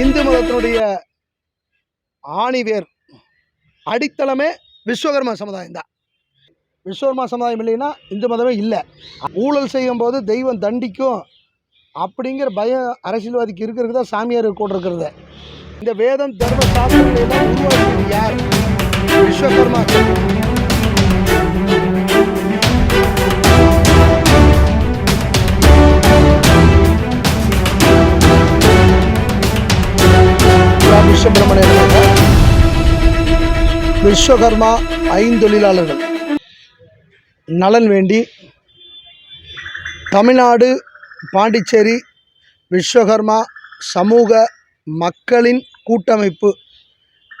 இந்து மதத்தினுடைய ஆணிவேர் அடித்தளமே விஸ்வகர்மா சமுதாயம் தான். விஸ்வகர்மா சமுதாயம் இல்லைன்னா இந்து மதமே இல்லை. ஊழல் செய்யும் போது தெய்வம் தண்டிக்கும் அப்படிங்கிற பயம் அரசியல்வாதிக்கு இருக்கிறது தான் சாமியார் கூட இருக்கிறது இந்த வேதம் தர்ம சாஸ்திரங்களை உருவாக்கியது யார்? விஸ்வகர்மா. ராம் விஸ்வகர்மா ஐந்தொழிலாளர்கள் நலன் வேண்டி தமிழ்நாடு பாண்டிச்சேரி விஸ்வகர்மா சமூக மக்களின் கூட்டமைப்பு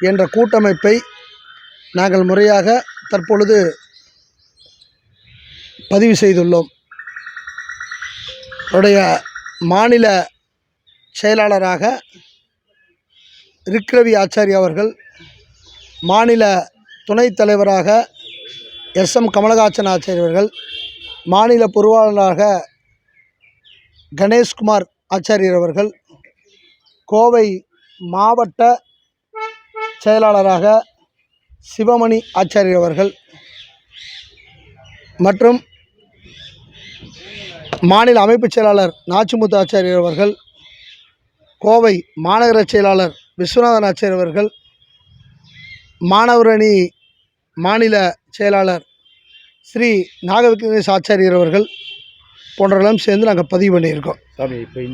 என்ற கூட்டமைப்பை நாங்கள் முறையாக தற்பொழுது பதிவு செய்துள்ளோம். அவருடைய மாநில செயலாளராக ரிக்ரவி ஆச்சாரி அவர்கள் மாநில துணைத் தலைவராக எஸ் எம் கமலஹாசன் ஆச்சாரி அவர்கள் மாநில பொருளாளராக கணேஷ்குமார் ஆச்சாரியர் அவர்கள் கோவை மாவட்ட செயலாளராக சிவமணி ஆச்சாரியர் அவர்கள் மற்றும் மாநில அமைப்புச் செயலாளர் நாச்சிமுத்து ஆச்சாரியர் அவர்கள் கோவை மாநகர செயலாளர் விஸ்வநாதன் ஆச்சாரியர் அவர்கள் மாணவர் அணி மாநில செயலாளர் ஸ்ரீ நாகவிக்னேஷ் ஆச்சாரியர் அவர்கள் போன்றவர்களும் சேர்ந்து நாங்கள் பதிவு பண்ணியிருக்கோம். சாமி இப்போ இந்த